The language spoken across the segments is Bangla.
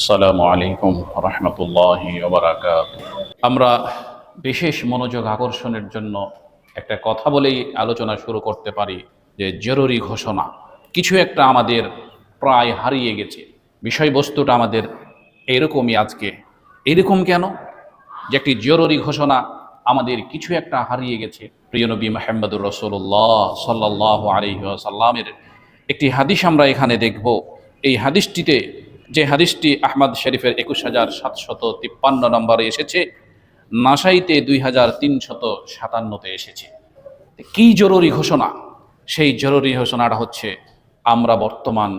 আসসালামু আলাইকুম রহমতুল্লাহ আমরা বিশেষ মনোযোগ আকর্ষণের জন্য একটা কথা বলেই আলোচনা শুরু করতে পারি যে জরুরি ঘোষণা। কিছু একটা আমাদের প্রায় হারিয়ে গেছে। বিষয়বস্তুটা আমাদের এরকমই আজকে। এরকম কেন? যে একটি জরুরি ঘোষণা আমাদের কিছু একটা হারিয়ে গেছে। প্রিয় নবী মাহমুদুর রসুল্লাহ সাল্লাহ আলহিহাসাল্লামের একটি হাদিস আমরা এখানে দেখব। এই হাদিসটিতে যে হাদিসটি আহমদ শরীফের একুশ হাজার সাতশত তিপ্পান্ন নম্বরে এসেছে, নাসাইতে দুই হাজার তিনশত সাতান্নতে এসেছে। কি জরুরি ঘোষণা? সেই জরুরি ঘোষণাটা হচ্ছে, আমরা বর্তমান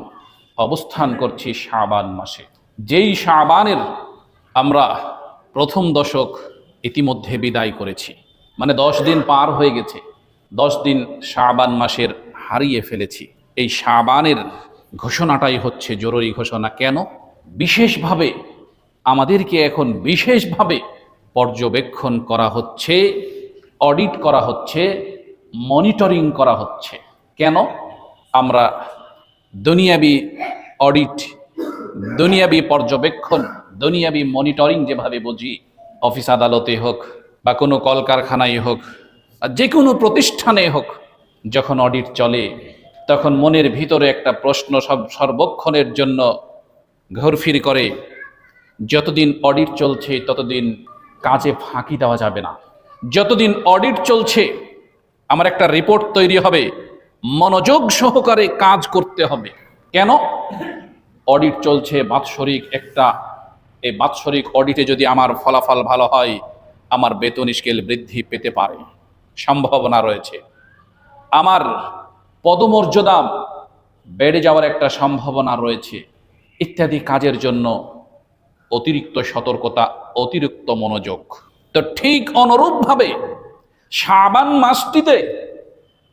অবস্থান করছি শাবান মাসে। যেই শাবানের আমরা প্রথম দশক ইতিমধ্যে বিদায় করেছি মানে দশ দিন পার হয়ে গেছে, দশ দিন শাবান মাসের হারিয়ে ফেলেছি। এই শাবানের ঘোষণাটাই হচ্ছে জরুরি ঘোষণা। কেন? বিশেষভাবে আমাদেরকে এখন বিশেষভাবে পর্যবেক্ষণ করা হচ্ছে, অডিট করা হচ্ছে, মনিটরিং করা হচ্ছে। কেন? আমরা দুনিয়াবি অডিট, দুনিয়াবি পর্যবেক্ষণ, দুনিয়াবি মনিটরিং যেভাবে বুঝি, অফিস আদালতে হোক বা কোনো কলকারখানায় হোক যে কোনো প্রতিষ্ঠানে হোক, যখন অডিট চলে তখন মনের ভিতরে একটা প্রশ্ন সব সর্বক্ষণের জন্য ঘোরফির করে, যতদিন অডিট চলছে, ততদিন কাজে ফাঁকি দেওয়া যাবে না। যতদিন অডিট চলছে, আমার একটা রিপোর্ট তৈরি হবে, মনোযোগ সহকারে কাজ করতে হবে। কেন? অডিট চলছে, বাৎসরিক একটা, এই বাৎসরিক অডিটে যদি আমার ফলাফল ভালো হয়, আমার বেতন স্কেল বৃদ্ধি পেতে পারে। সম্ভাবনা রয়েছে। আমার পদমর্যাদা বেড়ে যাওয়ার একটা সম্ভাবনা রয়েছে। ইত্যাদি কাজের জন্য অতিরিক্ত সতর্কতা, অতিরিক্ত মনোযোগ। তো ঠিক অনুরূপভাবে সাবান মাসটিতে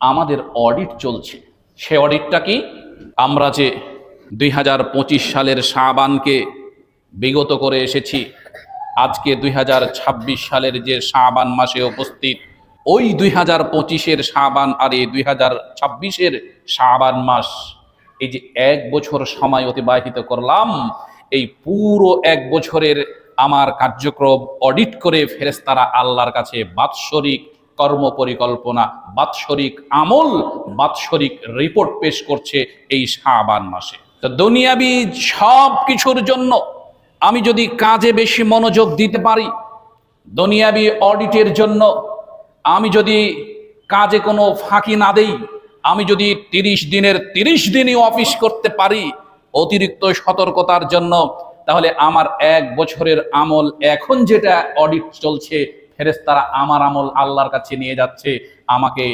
আমাদের অডিট চলছে। সে অডিটটা কি? আমরা যে দুই হাজার পঁচিশ সালের সাবানকে বিগত করে এসেছি, আজকে দুই হাজার ছাব্বিশ সালের যে সাবান মাসে উপস্থিত ওই দুই হাজার পঁচিশের সাবান আর এই দুই হাজার ছাব্বিশের সাবান মাস, এই যে এক বছর সময় অতিবাহিত করলাম, এই পুরো এক বছরের আমার কার্যক্রম অডিট করে ফেরেস্তারা আল্লাহর কাছে বাৎসরিক কর্ম পরিকল্পনা বাৎসরিক আমল, বাৎসরিক রিপোর্ট পেশ করছে এই শাবান মাসে। তো দুনিয়াবি সব কিছুর জন্য আমি যদি কাজে বেশি মনোযোগ দিতে পারি, দুনিয়াবি অডিটের জন্য আমি যদি কাজে কোনো ফাঁকি না দেই, আমি যদি তিরিশ দিনের তিরিশ দিনই অফিস করতে পারি অতিরিক্ত সতর্কতার জন্য, তাহলে আমার এক বছরের আমল এখন যেটা অডিট চলছে ফেরেস্তারা আমার আমল আল্লাহর কাছে নিয়ে যাচ্ছে। আমাকে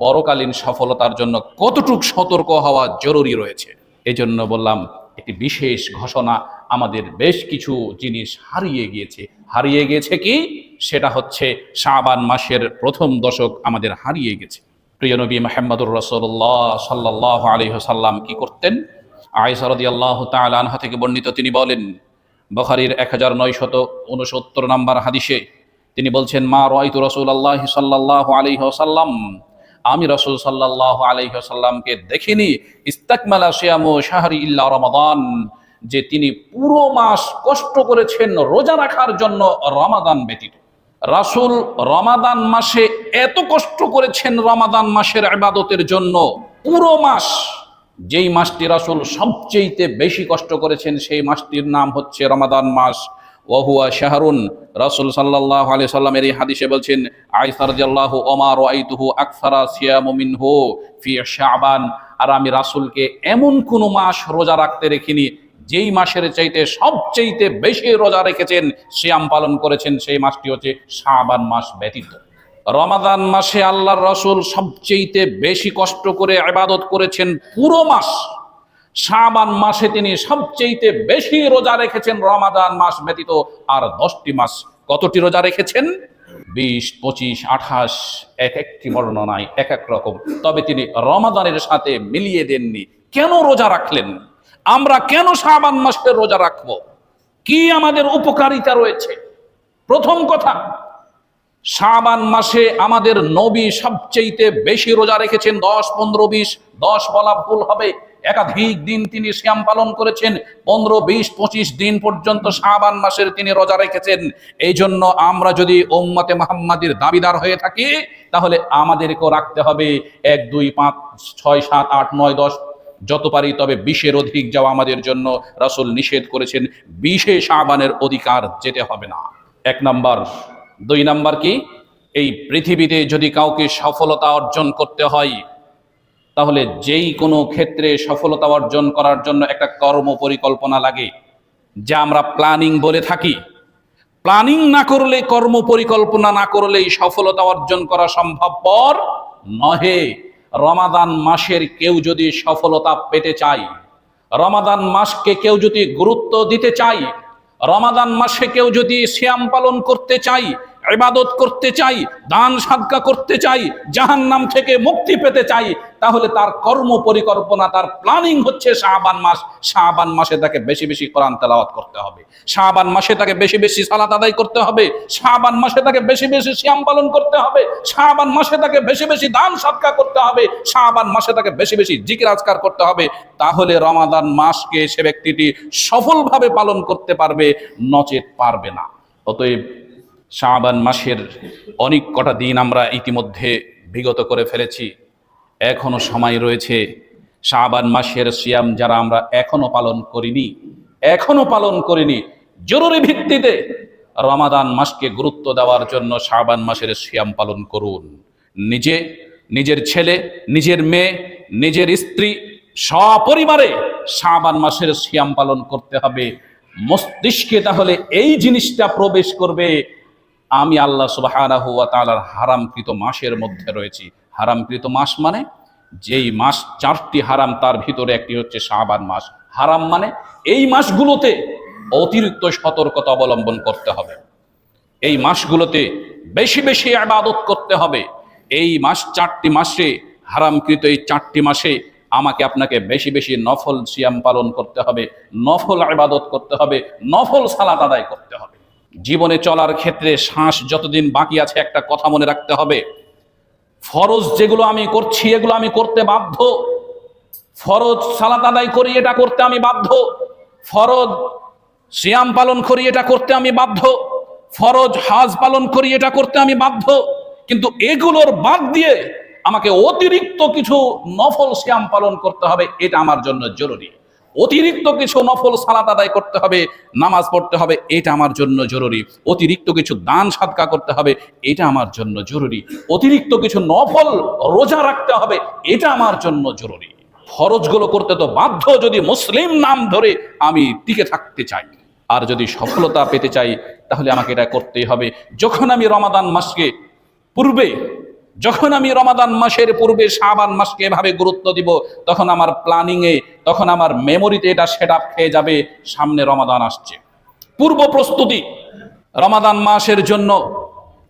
পরকালীন সফলতার জন্য কতটুক সতর্ক হওয়া জরুরি রয়েছে? এজন্য বললাম একটি বিশেষ ঘোষণা, আমাদের বেশ কিছু জিনিস হারিয়ে গিয়েছে। হারিয়ে গিয়েছে কি? সেটা হচ্ছে শাবান মাসের প্রথম দশক আমাদের হারিয়ে গেছে। প্রিয় নবী মাহমুদুর রসল্লাহ সাল্লাহ আলহ্লাম কি করতেন? আয়সারদি আল্লাহ তালানহা থেকে বর্ণিত তিনি বলেন, বখারির এক হাজার নয়শত উনসত্তর নম্বর হাদিসে তিনি বলছেন, মা রয়তু রসুল আল্লাহ সাল্লাহ আলহ্লাম আমি রসুল সাল্লাহ আলহ্লামকে দেখিনি। ইস্তাকমালা শিয়ামু শাহরি ইল্লা রমাদান, যে তিনি পুরো মাস কষ্ট করেছেন রোজা রাখার জন্য রমাদান ব্যতীত। রাসুল রমাদান মাসে এত কষ্ট করেছেন রমাদান মাসের আবাদতের জন্য, পুরো মাস যেই মাসটি রাসুল সবচেয়েতে বেশি কষ্ট করেছেন, সেই মাসটির নাম হচ্ছে রমাদান মাস। ওহুয়া শাহরুন, রাসুল সাল্লাহ আলি সাল্লামের এই হাদিসে বলছেন আইসারজাল্লাহ ওমার আইতুহু আকসারা সিয়ামিনহু ফি শাবান। আর আমি রাসুলকে এমন কোনো মাস রোজা রাখতে রেখিনি যেই মাসের চাইতে সবচেয়েতে বেশি রোজা রেখেছেন শ্যাম পালন করেছেন, সেই মাসটি হচ্ছে শাবান মাস ব্যতীত। রমাদান মাসে আল্লাহর রসুল সবচেয়েতে বেশি কষ্ট করে আবাদত করেছেন পুরো মাস। শাবান মাসে তিনি সবচেয়েতে বেশি রোজা রেখেছেন রমাদান মাস ব্যতীত আর দশটি মাস কতটি রোজা রেখেছেন? বিশ, পঁচিশ, আঠাশ, এক একটি বর্ণনায় এক এক রকম। তবে তিনি রমাদানের সাথে মিলিয়ে দেননি। কেন রোজা রাখলেন? আমরা কেন শাবান মাসে রোজা রাখব? কি আমাদের উপকারিতা রয়েছে? প্রথম কথা, শাবান মাসে আমাদের নবী সবচেয়েতে বেশি রোজা রেখেছেন। দশ, পনেরো, বিশ, দশ বলা ভুল হবে। একাধিক দিন তিনি শ্যাম পালন করেছেন, পনেরো, বিশ, পঁচিশ দিন পর্যন্ত শাবান মাসের তিনি রোজা রেখেছেন। এই জন্য আমরা যদি ওম্মতে মোহাম্মদের দাবিদার হয়ে থাকি, তাহলে আমাদেরকেও রাখতে হবে এক, দুই, পাঁচ, ছয়, সাত, আট, নয়, দশ, যত পারি তবে বিশের অধিক যাওয়া আমাদের জন্য রাসুল নিষেধ করেছেন। বিশে শাবানের অধিকার যেতে হবে না। এক নাম্বার। দুই নাম্বার কি? এই পৃথিবীতে যদি কাউকে সফলতা অর্জন করতে হয় তাহলে যেই কোনো ক্ষেত্রে সফলতা অর্জন করার জন্য একটা কর্ম পরিকল্পনা লাগে, যা আমরা প্ল্যানিং বলে থাকি। প্ল্যানিং না করলে, কর্ম পরিকল্পনা না করলেই সফলতা অর্জন করা সম্ভবপর নহে। রমাদান মাসের কেউ যদি সফলতা পেতে চায়, রমাদান মাসকে কেউ যদি গুরুত্ব দিতে চাই রমাদান মাসে কেউ যদি শ্যাম পালন করতে চাই ইবাদত করতে চাই, দান সাদকা করতে চাই, জাহান্নাম থেকে মুক্তি পেতে চাই, তাহলে তার কর্ম পরিকল্পনা, তার প্ল্যানিং হচ্ছে শাহবান মাস। শাহবান মাসে তাকে বেশি বেশি কোরআন তেলাওয়াত করতে হবে। শাহবান মাসে তাকে বেশি বেশি সালাত আদায় করতে হবে। শাহবান মাসে তাকে বেশি বেশি শ্যাম পালন করতে হবে। শাহবান মাসে তাকে বেশি বেশি দান সাদকা করতে হবে। শাহবান মাসে তাকে বেশি বেশি জিকির আজকার করতে হবে। তাহলে রমাদান মাসকে সে ব্যক্তিটি সফলভাবে পালন করতে পারবে, নচেত পারবে না। অতএব শাবান মাসের অনেক কটা দিন আমরা ইতিমধ্যে বিগত করে ফেলেছি। এখনও সময় রয়েছে শাবান মাসের সিয়াম যারা আমরা এখনও পালন করিনি, এখনও পালন করিনি। জরুরি ভিত্তিতে রমাদান মাসকে গুরুত্ব দেওয়ার জন্য শাবান মাসের সিয়াম পালন করুন। নিজে, নিজের ছেলে, নিজের মেয়ে, নিজের স্ত্রী, সপরিবারে শাবান মাসের সিয়াম পালন করতে হবে। মস্তিষ্কে তাহলে এই জিনিসটা প্রবেশ করবে আমি আল্লাহ ওয়া হারামকৃত মাসের মধ্যে রয়েছি। হারামকৃত মাস মানে যেই মাস, চারটি হারাম তার ভিতরে একটি হচ্ছে শাবান মাস। হারাম মানে এই মাসগুলোতে অতিরিক্ত সতর্কতা অবলম্বন করতে হবে। এই মাসগুলোতে বেশি বেশি আবাদত করতে হবে। এই মাস, চারটি মাসে, হারামকৃত এই চারটি মাসে আমাকে আপনাকে বেশি বেশি নফল সিয়াম পালন করতে হবে, নফল আবাদত করতে হবে, নফল সালাত আদায় করতে হবে। জীবনে চলার ক্ষেত্রে শ্বাস যতদিন বাকি আছে, একটা কথা মনে রাখতে হবে। ফরজ যেগুলো আমি করছি, এগুলো আমি করতে বাধ্য। ফরজ সালাত আদায় করি, এটা করতে আমি বাধ্য। ফরজ সিয়াম পালন করি, এটা করতে আমি বাধ্য। ফরজ হাজ পালন করি, এটা করতে আমি বাধ্য। কিন্তু এগুলোর বাদ দিয়ে আমাকে অতিরিক্ত কিছু নফল সিয়াম পালন করতে হবে, এটা আমার জন্য জরুরি। অতিরিক্ত কিছু নফল সালাত আদায় করতে হবে, নামাজ পড়তে হবে, এটা আমার জন্য জরুরি। অতিরিক্ত কিছু দান সাদকা করতে হবে, এটা আমার জন্য জরুরি। অতিরিক্ত কিছু নফল রোজা রাখতে হবে, এটা আমার জন্য জরুরি। ফরজগুলো করতে তো বাধ্য, যদি মুসলিম নাম ধরে আমি টিকে থাকতে চাই। আর যদি সফলতা পেতে চাই, তাহলে আমাকে এটা করতেই হবে। যখন আমি রমাদান মাসকে পূর্বে যখন আমি রমাদান মাসের পূর্বে শাবান মাসকে এভাবে গুরুত্ব দিব, তখন আমার প্ল্যানিংয়ে তখন আমার মেমোরিতে এটা সেট আপ খেয়ে যাবে, সামনে রমাদান আসছে। পূর্ব প্রস্তুতি রমাদান মাসের জন্য,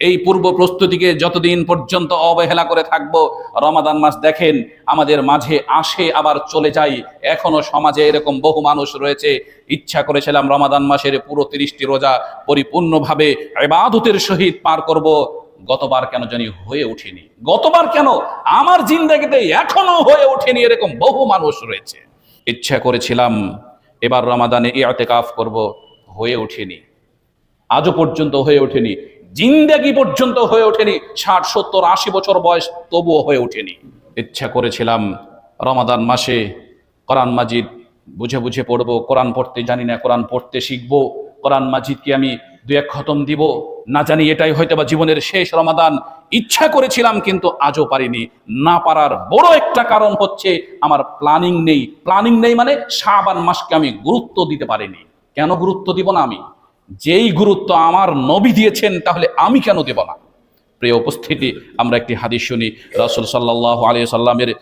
এই পূর্ব প্রস্তুতিকে যতদিন পর্যন্ত অবহেলা করে থাকব, রমাদান মাস দেখেন, আমাদের মাঝে আসে, আবার চলে যায় এখনও সমাজে এরকম বহু মানুষ রয়েছে, ইচ্ছা করেছিলাম রমাদান মাসের পুরো তিরিশটি রোজা পরিপূর্ণভাবে এবাদতের সহিত পার করব। গতবার কেন জানি হয়ে ওঠেনি। গতবার কেন আমার জিন্দাগিতে এখনও হয়ে ওঠেনি এরকম বহু মানুষ রয়েছে। ইচ্ছা করেছিলাম এবার রমাদানে ইয়াতে কাফ করব, হয়ে ওঠেনি। আজও পর্যন্ত হয়ে ওঠেনি। জিন্দাগি পর্যন্ত হয়ে ওঠেনি। ষাট, সত্তর, আশি বছর বয়স তবুও হয়ে ওঠেনি। ইচ্ছা করেছিলাম রমাদান মাসে কোরআন মাজিদ বুঝে বুঝে পড়ব। কোরআন পড়তে জানি না, কোরআন পড়তে শিখব। কোরআন মাজিদকে আমি দু এক খতম দিব। না জানি এটাই হয়তো বা জীবনের শেষ রমাদান। ইচ্ছা করেছিলাম কিন্তু আজও পারিনি। না পারার বড় একটা কারণ হচ্ছে আমার প্ল্যানিং নেই। প্ল্যানিং নেই মানে শাবান মাসকে আমি গুরুত্ব দিতে পারিনি। কেন গুরুত্ব দিব না আমি? যেই গুরুত্ব আমার নবী দিয়েছেন তাহলে আমি কেন দেব না? প্রিয় উপস্থিতি, আমরা একটি হাদিস শুনি। রাসূল সাল্লাল্লাহু আলাইহি সাল্লামের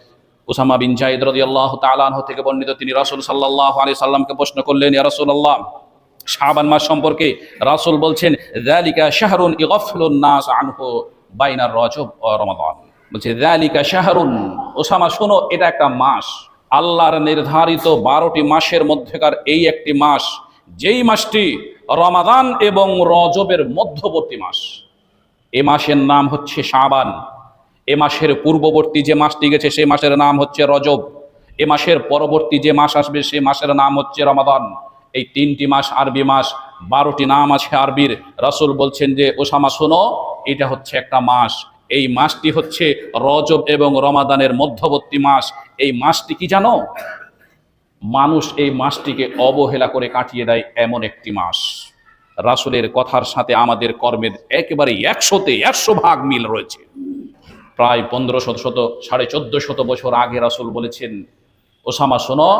ওসামা বিন রাদিয়াল্লাহু তাআলা আনহু থেকে বর্ণিত। তিনি রাসূল সাল্লাল্লাহু আলাইহি সাল্লামকে প্রশ্ন করলেন, ইয়া রাসূলুল্লাহ শাবান মাস সম্পর্কে রাসুল বলছেন, যালিকা শাহরুন ইগফলুন নাস বাইনার রজব রমাদান। বলছে, যালিকা শাহরুন, ওসামা, শোনো, এটা একটা মাস। আল্লাহর নির্ধারিত বারোটি মাসের মধ্যেকার এই একটি মাস, যেই মাসটি রমাদান এবং রজবের মধ্যবর্তী মাস। এ মাসের নাম হচ্ছে শাবান। এ মাসের পূর্ববর্তী যে মাসটি গেছে, সেই মাসের নাম হচ্ছে রজব। এ মাসের পরবর্তী যে মাস আসবে সে মাসের নাম হচ্ছে রমাদান। এই তিনটি মাস আরবি মাস, বারোটি নাম আছে আরবির। রাসূল বলছেন যে, ওসামা, শোনো, এটা হচ্ছে একটা মাস। এই মাসটি হচ্ছে রজব এবং রমাদানের মধ্যবর্তী মাস। এই মাসটি কি জানো? মানুষ এই মাসটিকে অবহেলা করে কাটিয়ে দেয় এমন একটি মাস। রাসূলের কথার সাথে আমাদের কর্মের একেবারে একশোতে একশো ভাগ মিল রয়েছে। প্রায় পনেরো শত শত, সাড়ে চোদ্দ শত বছর আগে রাসুল বলেছেন, ওসামা, শোনো,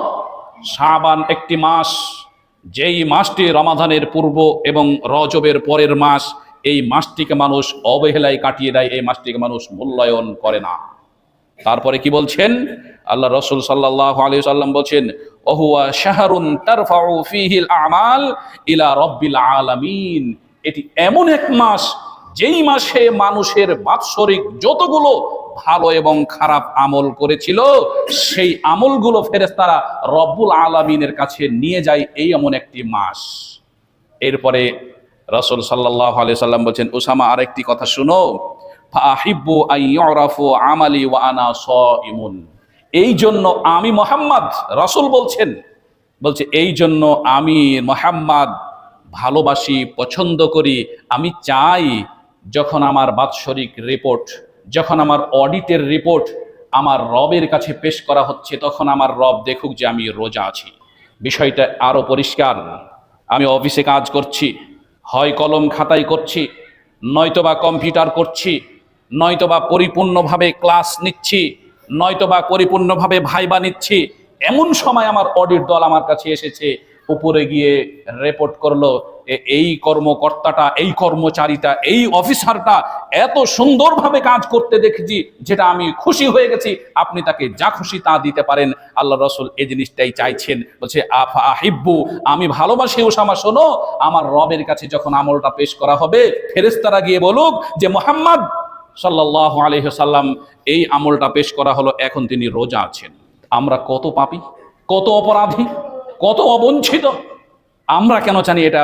শাবান একটি মাস যেই মাসটি রমাধানের পূর্ব এবং রজবের পরের মাস, এই মাসটিকে মানুষ অবহেলায় কাটিয়ে দেয়, এই মাসটিকে মানুষ মূল্যায়ন করে না। তারপরে কি বলছেন? আল্লাহ রসুল সাল্লাহ আলী সাল্লাম বলছেন অহুয়া শাহরুন আমাল ইলা রব্বিল আলামিন। এটি এমন এক মাস, যেই মাসে মানুষের বাৎসরিক যতগুলো ভালো এবং খারাপ আমল করেছিল, সেই আমলগুলো ফেরেস্তারা রব্বুল আলামিনের কাছে নিয়ে যায় এই এমন একটি মাস। এরপরে রসুল সাল্লাহ আলি সাল্লাম বলছেন, উসামা, আরেকটি কথা শুনো। ফাহিব্বু আইয়রাফু আমালি ওয়া আনা সাইমুন। এই জন্য আমি মোহাম্মদ, রসুল বলছেন। বলছে, এই জন্য আমি মোহাম্মদ ভালোবাসি, পছন্দ করি। আমি চাই যখন আমার বাৎসরিক রিপোর্ট যখন আমার অডিটের রিপোর্ট আমার রবের কাছে পেশ করা হচ্ছে, তখন আমার রব দেখুক যে আমি রোজা আছি। বিষয়টা আরও পরিষ্কার। আমি অফিসে কাজ করছি, হয় কলম খাতাই করছি, নয়তোবা কম্পিউটার করছি, নয়তোবা পরিপূর্ণভাবে ক্লাস নিচ্ছি, নয়তোবা পরিপূর্ণভাবে ভাইবা নিচ্ছি। এমন সময় আমার অডিট দল আমার কাছে এসেছে উপরে গিয়ে রেপোর্ট করল এই কর্মকর্তাটা, এই কর্মচারীটা, এই অফিসারটা এত সুন্দরভাবে কাজ করতে দেখেছি যেটা আমি খুশি হয়ে গেছি। আপনি তাকে যা খুশি তা দিতে পারেন। আল্লাহ রসুল এই জিনিসটাই চাইছেন। বলছে, আফা আহিব্বু, আমি ভালোবাসি ওসামা শোনো, আমার রবের কাছে যখন আমলটা পেশ করা হবে ফেরেস্তারা গিয়ে বলুক যে, মোহাম্মদ সাল্লাহ আলহ্লাম এই আমলটা পেশ করা হলো, এখন তিনি রোজা আছেন। আমরা কত পাপি, কত অপরাধী কত অবঞ্ছিত। আমরা কেন জানি এটা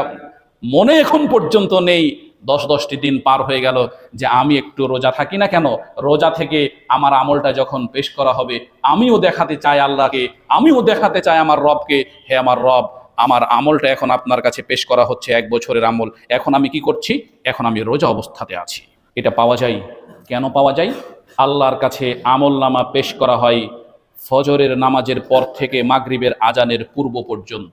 মনে এখন পর্যন্ত নেই। দশ দশটি দিন পার হয়ে গেল যে আমি একটু রোজা থাকি না কেন? রোজা থেকে আমার আমলটা যখন পেশ করা হবে, আমিও দেখাতে চাই আল্লাহকে, আমিও দেখাতে চাই আমার রবকে, হে আমার রব, আমার আমলটা এখন আপনার কাছে পেশ করা হচ্ছে এক বছরের আমল। এখন আমি কি করছি? এখন আমি রোজা অবস্থাতে আছি। এটা পাওয়া যায়? কেন পাওয়া যায়? আল্লাহর কাছে আমল নামা পেশ করা হয় ফজরের নামাজের পর থেকে মাগরিবের আজানের পূর্ব পর্যন্ত।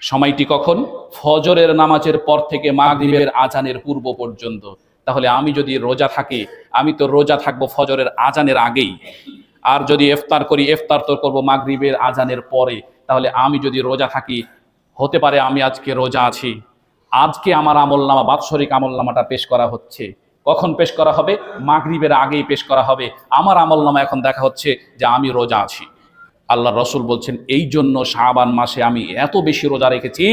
সময়টি কখন? ফজরের নামাজের পর থেকে মাগরিবের আজানের পূর্ব পর্যন্ত। তাহলে আমি যদি রোজা থাকি, আমি তো রোজা থাকব ফজরের আজানের আগেই। আর যদি ইফতার করি, ইফতার তো করব মাগরিবের আজানের পরে। তাহলে আমি যদি রোজা থাকি, হতে পারে আমি আজকে রোজা আছি। আজকে আমার আমলনামা, বাৎসরিক আমলনামাটা পেশ করা হচ্ছে। কখন পেশ করা হবে? মাগরিবের আগেই পেশ করা হবে। আমার আমলনামা এখন দেখা হচ্ছে যে আমি রোজা আছি। আল্লাহ রসুল বলছেন, এই জন্য শাবান মাসে আমি এত বেশি রোজা রেখেছি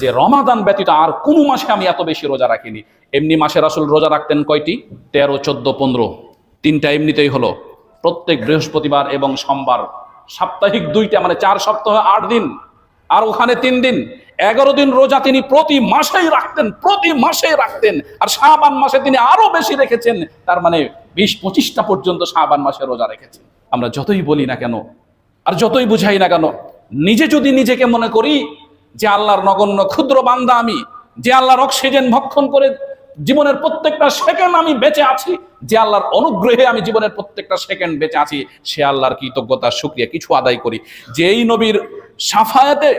যে রমাদান ব্যতীত আর কোনো মাসে আমি এত বেশি রোজা রাখিনি। এমনি মাসে রাসুল রোজা রাখতেন কয়টি? তেরো, চোদ্দ, পনেরো। তিনটা এমনিতেই হলো। প্রত্যেক বৃহস্পতিবার এবং সোমবার সাপ্তাহিক দুইটা মানে চার সপ্তাহ আট দিন। আর ওখানে তিন দিন। এগারো দিন রোজা তিনি প্রতি মাসেই রাখতেন, প্রতি মাসেই রাখতেন। আর শাবান মাসে তিনি আরও বেশি রেখেছেন, তার মানে বিশ পঁচিশটা পর্যন্ত শাবান মাসে রোজা রেখেছেন। আমরা যতই বলি না কেন, আর যতই বুঝাই না কেন, নিজে যদি নিজেকে মনে করি যে আল্লাহর নগণ্য, ক্ষুদ্র বান্দা আমি, যে আল্লাহর অক্সিজেন ভক্ষণ করে জীবনের প্রত্যেকটা সেকেন্ড আমি বেঁচে আছি, যে আল্লাহর অনুগ্রহে আমি জীবনের প্রত্যেকটা সেকেন্ড বেঁচে আছি, সে আল্লাহর কৃতজ্ঞতা শুক্রিয়া কিছু আদায় করি। যেই নবীর সাফায়াতে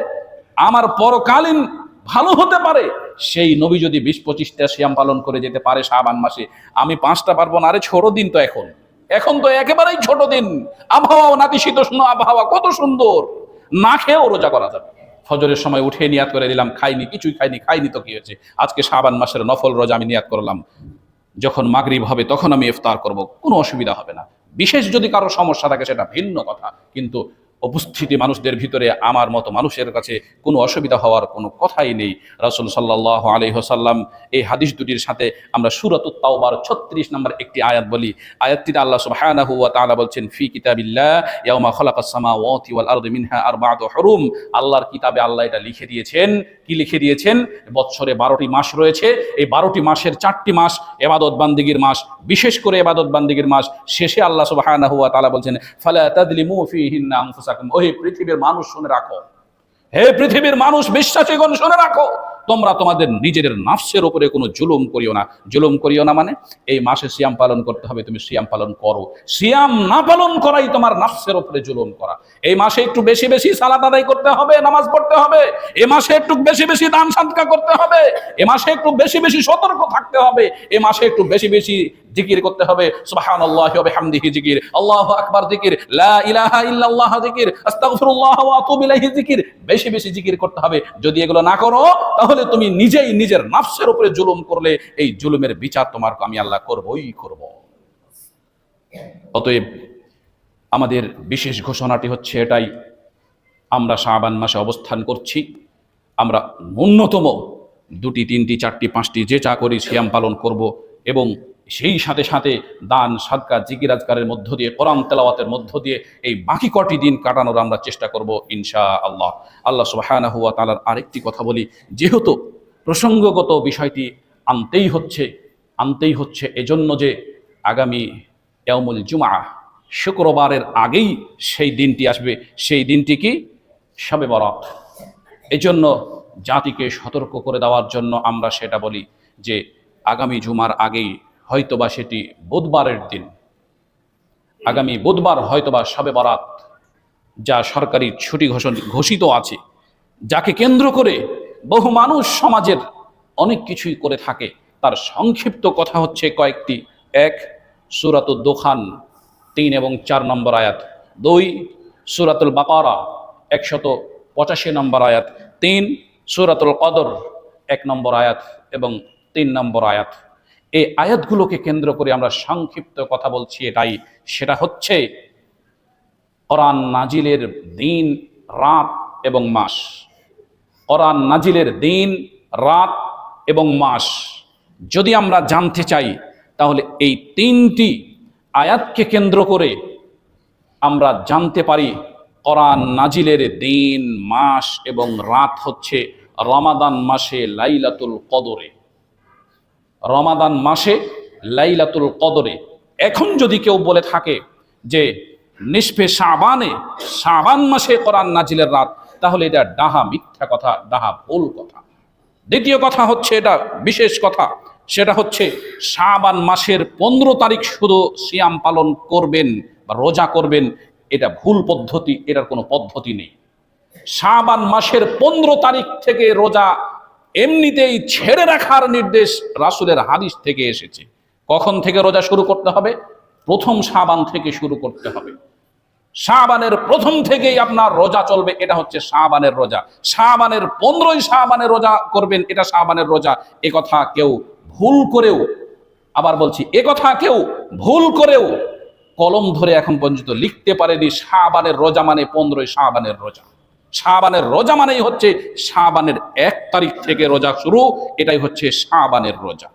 আমার পরকালীন ভালো হতে পারে, সেই নবী যদি বিশ পঁচিশটা শ্যাম পালন করে যেতে পারে শাবান মাসে, আমি পাঁচটা পারব না, আরে ছোট দিন তো এখন। এখন তো একেবারেই ছোট দিন। আবহাওয়া নাতিশীতোষ্ণ, আবহাওয়া কত সুন্দর। না খেয়েও রোজা করা যাবে। ফজরের সময় উঠে নিয়াত করে দিলাম, খাইনি, কিছুই খাইনি খাইনি তো কি হয়েছে? আজকে শাবান মাসের নফল রোজা আমি নিয়াত করলাম। যখন মাগরিব হবে তখন আমি ইফতার করব, কোনো অসুবিধা হবে না। বিশেষ যদি কারও সমস্যা থাকে, সেটা ভিন্ন কথা। কিন্তু উপস্থিতি মানুষদের ভিতরে আমার মতো মানুষের কাছে কোনো অসুবিধা হওয়ার কোনো কথাই নেই। রাসুল সাল্লাহ আলহ্লাম এই হাদিস দুটির সাথে আমরা সুরত তাওবার ছত্রিশ নম্বর একটি আয়াত বলি। আয়াতটিতে আল্লাহ ওয়া তাআলা বলছেন, ফি কিতাবিল্লাহ ইয়াউমা খালাকাস সামাওয়াতি ওয়াল আরদি মিনহা আরবাআতু হুরুম। আল্লাহর কিতাবে আল্লাহ এটা লিখে দিয়েছেন। কি লিখে দিয়েছেন? বৎসরে বারোটি মাস রয়েছে। এই বারোটি মাসের চারটি মাস এবাদত বান্দিগির মাস, বিশেষ করে এবাদত বান্দিগির মাস। শেষে আল্লাহ সুবহানাহু ওয়া তাআলা বলছেন, ফালা তাদলিমু ফীহিন্না আনফুসাকুম। আনফুসাকুম ওহে পৃথিবীর মানুষ শুনে রাখো। হে পৃথিবীর মানুষ বিশ্বাসীগণ শুনে রাখো। তোমরা তোমাদের নিজেদের নাফসের উপরে কোনো জুলুম করিও না। জুলুম করিও না মানে এই মাসে সিয়াম পালন করতে হবে, তুমি সিয়াম পালন করো। সিয়াম না পালন করাই তোমার নাফসের উপরে জুলুম করা। এই মাসে একটু বেশি বেশি সালাত আদায় করতে হবে, নামাজ পড়তে হবে। এ মাসে একটু বেশি বেশি দান সাদকা করতে হবে। এ মাসে একটু বেশি বেশি সতর্ক থাকতে হবে। এ মাসে একটু বেশি বেশি জিকির করতে হবে। সুবহানাল্লাহি ওয়া বিহামদিহি জিকির। আল্লাহু আকবার জিকির। লা ইলাহা ইল্লাল্লাহ জিকির। আস্তাগফিরুল্লাহ ওয়া আতুবু ইলাইহি জিকির। বেশি বেশি জিকির করতে হবে। যদি এগুলো না করো, তাহলে তুমি নিজেই নিজের নাফসের উপরে জুলুম করলে, এই জুলুমের বিচার তোমার আমি আল্লাহ করবই করব। অতএব আমাদের বিশেষ ঘোষণাটি হচ্ছে এটাই। আমরা শাহবান মাসে অবস্থান করছি। আমরা ন্যূনতম দুটি, তিনটি, চারটি, পাঁচটি যে চা করি সিয়াম পালন করব এবং সেই সাথে সাথে দান, সাদকা জিকিরাজকারের মধ্য দিয়ে, কোরআন তেলাওয়াতের মধ্য দিয়ে এই বাকি কটি দিন কাটানোর আমরা চেষ্টা করব ইনশা আল্লাহ আল্লাহ সুবাহানা হুয়া তালার আরেকটি কথা বলি, যেহেতু প্রসঙ্গগত বিষয়টি আনতেই হচ্ছে আনতেই হচ্ছে এজন্য যে আগামী ইয়ামুল জুমা শুক্রবারের আগেই সেই দিনটি আসবে, সেই দিনটি কি? সবে বরাত এজন্য জাতিকে সতর্ক করে দেওয়ার জন্য আমরা সেটা বলি যে আগামী জুমার আগেই হয়তোবা সেটি বুধবারের দিন। আগামী বুধবার হয়তোবা সবে বরাত, যা সরকারি ছুটি ঘোষণ, ঘোষিত আছে, যাকে কেন্দ্র করে বহু মানুষ সমাজের অনেক কিছুই করে থাকে। তার সংক্ষিপ্ত কথা হচ্ছে কয়েকটি। এক সুরাতুল দোখান, তিন এবং চার নম্বর আয়াত। দুই, সুরাতুল বাকারা, একশত পঁচাশি নম্বর আয়াত। তিন, সুরাতুল কদর, এক নম্বর আয়াত এবং তিন নম্বর আয়াত। এই আয়াতগুলোকে কেন্দ্র করে আমরা সংক্ষিপ্ত কথা বলছি এটাই। সেটা হচ্ছে, কোরআন নাজিলের দিন, রাত এবং মাস। কোরআন নাজিলের দিন, রাত এবং মাস। যদি আমরা জানতে চাই, তাহলে এই তিনটি আয়াতকে কেন্দ্র করে আমরা জানতে পারি, কোরআন নাজিলের দিন, মাস এবং রাত হচ্ছে রমাদান মাসে লাইলাতুল কদরে। রমাদান মাসে লাইলাতুল কদরে। এখন যদি কেউ বলে থাকে যে নিষ্পে সাবানে সাবান মাসে কোরআন নাজিলের রাত, তাহলে এটা ডাহা মিথ্যা কথা, ডাহা ভুল কথা। দ্বিতীয় কথা হচ্ছে এটা বিশেষ কথা। সেটা হচ্ছে শাবান মাসের পনেরো তারিখ শুধু সিয়াম পালন করবেন বা রোজা করবেন, এটা ভুল পদ্ধতি, এটার কোনো পদ্ধতি নেই। শাবান মাসের পনেরো তারিখ থেকে রোজা এমনিতেই ছেড়ে রাখার নির্দেশ রাসুলের হাদিস থেকে এসেছে। কখন থেকে রোজা শুরু করতে হবে? প্রথম সাবান থেকে শুরু করতে হবে। শাবানের প্রথম থেকেই আপনার রোজা চলবে, এটা হচ্ছে শাবানের রোজা। শাবানের পনেরোই শাবানের রোজা করবেন, এটা শাবানের রোজা। এ কথা কেউ ভুল করেও, আবার বলছি, এ কথা কেউ ভুল করেও কলম ধরে এখন পর্যন্ত লিখতে পারেনি শাবানের রোজা মানে পনেরোই শাবানের রোজা। শাবানের রোজা মানেই হচ্ছে শাবানের এক তারিখ থেকে রোজা শুরু, এটাই হচ্ছে শাবানের রোজা।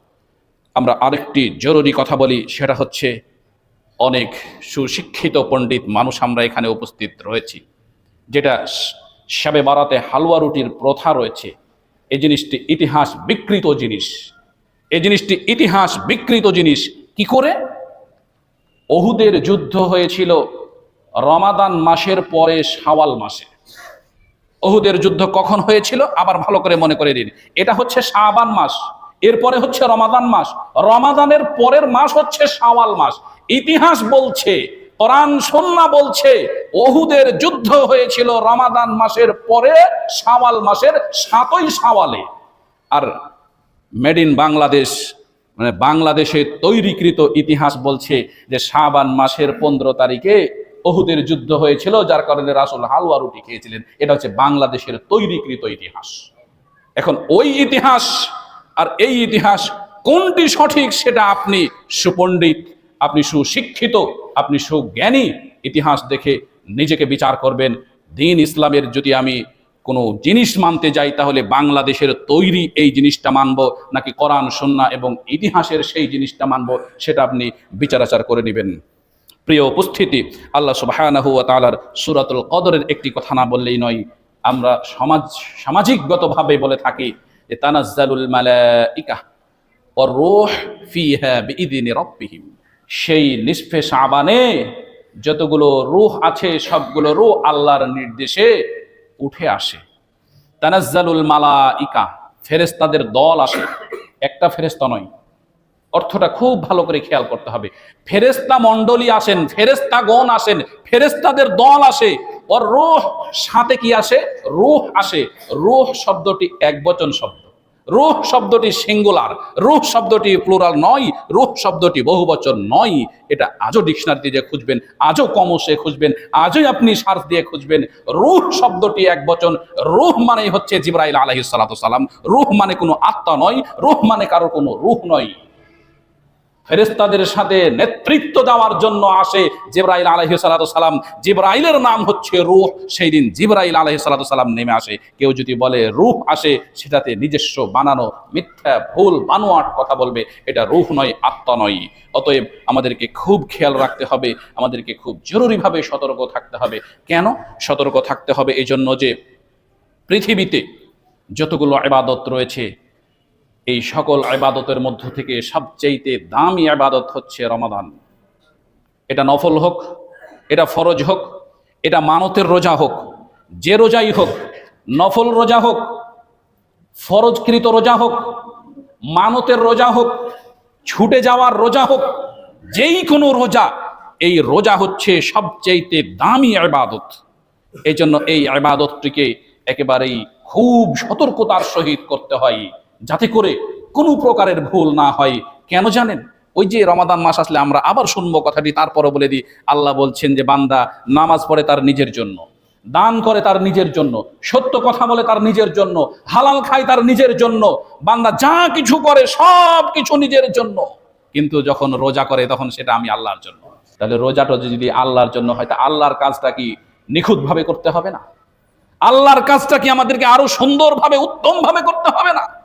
আমরা আরেকটি জরুরি কথা বলি, সেটা হচ্ছে অনেক সুশিক্ষিত পণ্ডিত মানুষ আমরা এখানে উপস্থিত রয়েছি, যেটা সাবে বারাতে হালুয়া রুটির প্রথা রয়েছে। এই জিনিসটি ইতিহাস বিকৃত জিনিস। এই জিনিসটি ইতিহাস বিকৃত জিনিস। কি করে? অহুদের যুদ্ধ হয়েছিল রমাদান মাসের পরে শাওয়াল মাসে। অহুদের যুদ্ধ কখন হয়েছিল? আবার ভালো করে মনে করে দিন এটা হচ্ছে শাবান মাস। এরপরে হচ্ছে রমাদান মাস। রমাদানের পরের মাস হচ্ছে শাওয়াল মাস। ইতিহাস বলছে বলছে অহুদের যুদ্ধ হয়েছিল রমাদান মাসের পরে, শাওয়াল মাসের সাতই শাওয়ালে। আর মেড ইন বাংলাদেশ মানে বাংলাদেশে তৈরিকৃত ইতিহাস বলছে যে শাবান মাসের পনেরো তারিখে অহুদের যুদ্ধ হয়েছিল, যার কারণে রাসুল হালুয়া রুটি খেয়েছিলেন। এটা হচ্ছে বাংলাদেশের তৈরিকৃত ইতিহাস। এখন ওই ইতিহাস আর এই ইতিহাস কোনটি সঠিক সেটা আপনি সুপণ্ডিত, আপনি সুশিক্ষিত, আপনি সুজ্ঞানী ইতিহাস দেখে নিজেকে বিচার করবেন। দিন ইসলামের যদি আমি কোনো জিনিস মানতে যাই, তাহলে বাংলাদেশের তৈরি এই জিনিসটা মানব, নাকি কোরআন সন্না এবং ইতিহাসের সেই জিনিসটা মানব, সেটা আপনি বিচারাচার করে নেবেন। প্রিয় উপস্থিতি, আল্লাহ সুবাহানাহু ওয়া তাআলার সূরাতুল কদরের একটি কথা না বললেই নয়। আমরা সমাজ, সামাজিকগতভাবে বলে থাকি যে, তানাজ্জালুল মালাইকা ওয়ার রূহ ফিহা বিইذনি রাব্বিহিম। সেই নিসফে শাবানে যতগুলো রুহ আছে, সবগুলো রুহ আল্লাহর নির্দেশে উঠে আসে। তানাজ্জালুল মালাইকা ফেরেস্তাদের দল আসে একটা ফেরেস্তা নয় অর্থটা খুব ভালো করে খেয়াল করতে হবে। ফেরেস্তা মণ্ডলী আসেন ফেরেস্তা গণ আসেন ফেরেস্তাদের দল আসে। ওর রোহ সাথে কি আসে? রোহ আসে। রোহ শব্দটি এক বচন শব্দ। রুহ শব্দটি সিঙ্গুলার। রুহ শব্দটি প্লুরাল নয়, রুহ শব্দটি বহুবচন নয়। এটা আজও ডিকশনারি দিয়ে খুঁজবেন, আজও কমসে খুঁজবেন, আজই আপনি সার্চ দিয়ে খুঁজবেন, রুহ শব্দটি এক বচন রুহ মানে হচ্ছে জিব্রাইল সালাম। রুহ মানে কোনো আত্মা নয়, রুহ মানে কারও কোনো রুহ নয়। ফেরেস্তাদের সাথে নেতৃত্ব দেওয়ার জন্য আসে জিব্রাইল আলহি সালাম। জিব্রাইলের নাম হচ্ছে রুহ। সেই দিন জিব্রাইল আলহি সালাম নেমে আসে। কেউ যদি বলে রুহ আসে, সেটাতে নিজস্ব বানানো মিথ্যা, ভুল, বানোয়াট কথা বলবে। এটা রুহ নয়, আত্মা নয়। অতএব আমাদেরকে খুব খেয়াল রাখতে হবে, আমাদেরকে খুব জরুরিভাবে সতর্ক থাকতে হবে। কেন? সতর্ক থাকতে হবে এই জন্য যে পৃথিবীতে যতগুলো আবাদত রয়েছে এই সকল আবাদতের মধ্য থেকে সবচেয়েতে দামি আবাদত হচ্ছে রমাদান। এটা নফল হোক, এটা ফরজ হোক, এটা মানতের রোজা হোক, যে রোজাই হোক, নফল রোজা হোক, ফরজকৃত রোজা হোক, মানতের রোজা হোক, ছুটে যাওয়ার রোজা হোক, যেই কোনো রোজা, এই রোজা হচ্ছে সবচেয়েতে দামি আবাদত এই জন্য এই আবাদতটিকে একেবারেই খুব সতর্কতার সহিত করতে হয়। যাতে করে কোনো প্রকারের ভুল না হয়। কেন জানেন? ওই যে রমাদান মাস আসলে আমরা আবার শুনব কথাটি, তারপরে বলে দিই, আল্লাহ বলছেন যে, বান্দা, নামাজ পড়ে তার নিজের জন্য, দান করে তার নিজের জন্য, সত্য কথা বলে তার নিজের জন্য, হালাল খায় তার নিজের জন্য, বান্দা যা কিছু করে সব কিছু নিজের জন্য। কিন্তু যখন রোজা করে তখন সেটা আমি আল্লাহর জন্য। তাহলে রোজাটা যদি আল্লাহর জন্য হয়, তা আল্লাহর কাজটা কি নিখুঁতভাবে করতে হবে না? আল্লাহর কাজটা কি আমাদেরকে আরও সুন্দরভাবে, উত্তমভাবে করতে হবে না?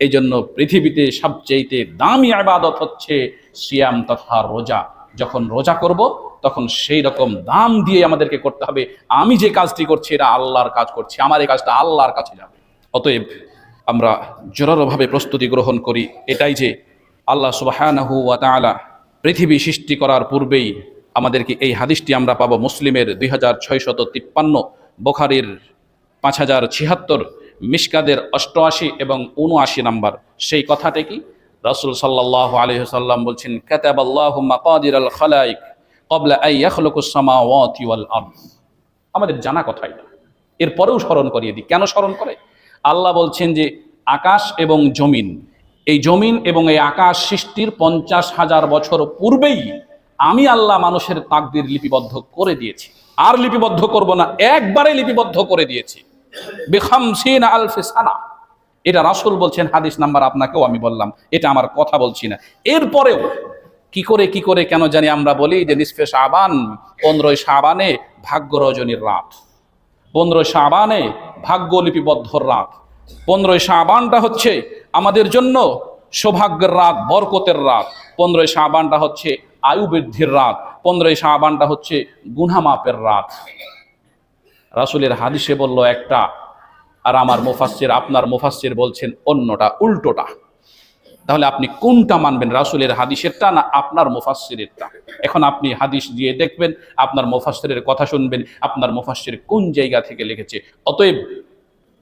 এই জন্য পৃথিবীতে সবচেয়েতে দামি আবাদত হচ্ছে সিয়াম তথা রোজা। যখন রোজা করব, তখন সেই রকম দাম দিয়ে আমাদেরকে করতে হবে। আমি যে কাজটি করছি, এটা আল্লাহর কাজ করছি। আমার এই কাজটা আল্লাহর কাছে যাবে। অতএব আমরা জোরালোভাবে প্রস্তুতি গ্রহণ করি। এটাই যে আল্লাহ তাআলা পৃথিবী সৃষ্টি করার পূর্বেই আমাদেরকে এই হাদিসটি আমরা পাবো মুসলিমের দুই হাজার ছয়শত তিপ্পান্ন, বোখারির পাঁচ হাজার ছিয়াত্তর মিসকাদের অষ্টআশি এবং উনআশি নাম্বার। সেই কথাটি কি? রাসূল সাল্লাল্লাহু আলাইহি সাল্লাম বলছেন ওয়াল আমাদের জানা কথাই এরপরেও স্মরণ করিয়ে দিই। কেন স্মরণ করে? আল্লাহ বলছেন যে, আকাশ এবং জমিন, এই জমিন এবং এই আকাশ সৃষ্টির পঞ্চাশ হাজার বছর পূর্বেই আমি আল্লাহ মানুষের তাকদির লিপিবদ্ধ করে দিয়েছি। আর লিপিবদ্ধ করব না, একবারে লিপিবদ্ধ করে দিয়েছি। বেখামসিন আলফে সানা। এটা রাসূল বলছেন, হাদিস নাম্বার আপনাকেও আমি বললাম, এটা আমার কথা বলছি না। এরপরেও কি করে কি করে কেন জানি আমরা বলি যে নিসফে সাবান পনেরোই সাবানে ভাগ্য রজনীর রাত। পনেরোই সাবানে ভাগ্য লিপিবদ্ধ রাত। পনেরোই সাবানটা হচ্ছে আমাদের জন্য সৌভাগ্যের রাত, বরকতের রাত। পনেরোই সাবানটা হচ্ছে আয়ু বৃদ্ধির রাত। পনেরোই সাবানটা হচ্ছে গুনামাপের রাত। রাসূলের হাদিসে বলল একটা, আর আমার মুফাসসির, আপনার মুফাসসির বলছেন অন্যটা, উল্টোটা। তাহলে আপনি কোনটা মানবেন, রাসূলের হাদিসেরটা না আপনার মুফাসসিরেরটা? এখন আপনি হাদিস দিয়ে দেখবেন, আপনার মুফাসসিরের কথা শুনবেন, আপনার মুফাসসির কোন জায়গা থেকে লিখেছে। অতএব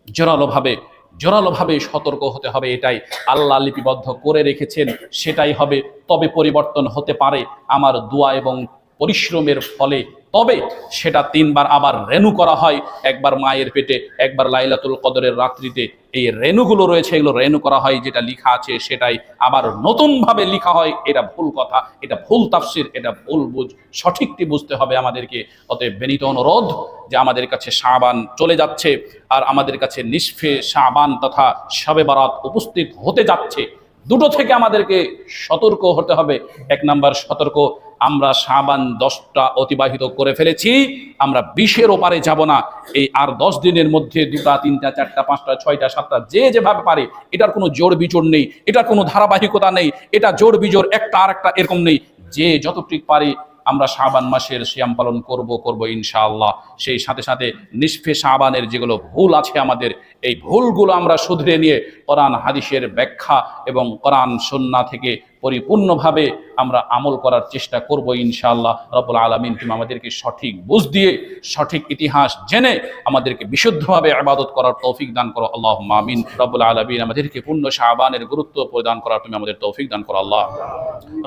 জোরালোভাবে জোরালোভাবে সতর্ক হতে হবে এটাই। আল্লাহ লিপিবদ্ধ করে রেখেছেন, সেটাই হবে, তবে পরিবর্তন হতে পারে। আমার দোয়া এবং পরিশ্রমের ফলে তবে সেটা তিনবার আবার রেনু করা হয়। একবার মায়ের পেটে, একবার লাইলাতুল কদরের রাত্রিতে। এই রেনুগুলো রয়েছে, এগুলো রেনু করা হয়, যেটা লেখা আছে, সেটাই আবার নতুনভাবে লেখা হয়। এটা ভুল কথা, এটা ভুল তাফসির, এটা ভুল বুঝ, সঠিকটি বুঝতে হবে আমাদেরকে। অতএব বেনিত অনুরোধ যে আমাদের কাছে শাবান চলে যাচ্ছে, আর আমাদের কাছে নিষ্ফে শাবান তথা শবে বারাত উপস্থিত হতে যাচ্ছে। দুটো থেকে আমাদেরকে সতর্ক হতে হবে। এক নাম্বার, সতর্ক। আমরা সাবান দশটা অতিবাহিত করে ফেলেছি। আমরা বিশের ওপারে যাব না। এই আর দশ দিনের মধ্যে দুটা, তিনটা, চারটা, পাঁচটা, ছয়টা, সাতটা, যে যেভাবে পারে, এটার কোনো জোর বিজোড় নেই। এটার কোনো ধারাবাহিকতা নেই। এটা জোর বিজোড় একটা আর একটা এরকম নেই। যে যতটুক পারে, আমরা শাবান মাসের শ্যাম পালন করব করব ইনশাআল্লাহ। সেই সাথে সাথে নিষ্ফে শাবানের যেগুলো ভুল আছে আমাদের এই ভুলগুলো আমরা শুধরে নিয়ে কোরআন, হাদিসের ব্যাখ্যা এবং কোরআন, সন্না থেকে পরিপূর্ণভাবে আমরা আমল করার চেষ্টা করব ইনশাআল্লাহ রব্বুল আলমিন। তুমি আমাদেরকে সঠিক বুঝ দিয়ে, সঠিক ইতিহাস জেনে আমাদেরকে বিশুদ্ধভাবে আবাদত করার তৌফিক দান করো। আল্লাহ মামিন রব্বুল আলমিন, আমাদেরকে পূর্ণ শাহবানের গুরুত্ব প্রদান করার তুমি আমাদের তৌফিক দান করো আল্লাহ।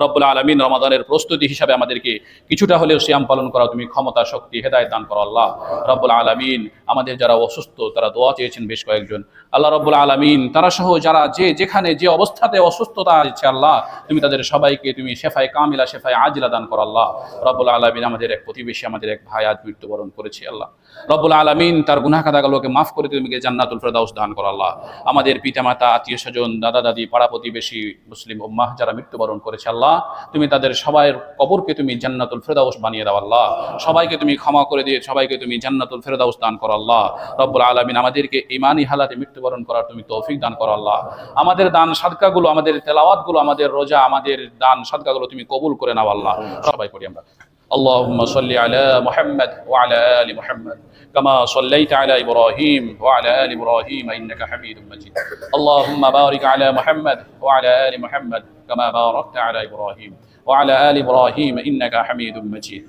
রব্বুল আলমিন রমাদানের প্রস্তুতি হিসাবে আমাদেরকে কিছুটা হলেও সিয়াম পালন করা তুমি ক্ষমতা, শক্তি, হেদায়ত দান করো আল্লাহ। রব্বুল আলমিন, আমাদের যারা অসুস্থ তারা দোয়া চেয়েছেন বেশ কয়েকজন। আল্লাহ রব্বুল আলমিন তারা সহ যারা যে যেখানে যে অবস্থাতে অসুস্থতা আছে আল্লাহ, তুমি তাদের সবাইকে তুমি শেফায় কামিলা, শেফায় আজিলা দান করো আল্লাহ। রব্বুল আলমিন আমাদের এক প্রতিবেশী, আমাদের এক ভাই আজ মৃত্যুবরণ করেছে আল্লাহ। রব্বুল আলমিন তার গুনাহ কাদাগুলোকে মাফ করে তুমি জান্নাতুল ফেরদাউস দান করো আল্লাহ। আমাদের পিতামাতা আত্মীয় স্বজন দাদা দাদি পাড়া প্রতিবেশী, মুসলিম উম্মাহ যারা মৃত্যুবরণ করেছে আল্লাহ, তুমি তাদের সবাইয়ের কবরকে তুমি জান্নাতুল ফেরদাউস বানিয়ে দাও আল্লাহ। সবাইকে তুমি ক্ষমা করে দিয়ে সবাইকে তুমি জান্নাতুল ফেরদাউস দান করো আল্লাহ। রব্বুল আলমিন আমাদেরকে ইমানি হালাতে মৃত্যুবরণ করার তুমি তৌফিক দান করো আল্লাহ আমাদের দান সাদকাগুলো আমাদের তেলাওয়াতগুলো আমাদের রোজা আমাদের দান সাদকাগুলো তুমি কবুল করে নাও আল্লাহ সবাই করি আমরা اللهم صل على محمد وعلى ال محمد كما صليت على ابراهيم وعلى ال ابراهيم انك حميد مجيد اللهم بارك على محمد وعلى ال محمد كما باركت على ابراهيم وعلى ال ابراهيم انك حميد مجيد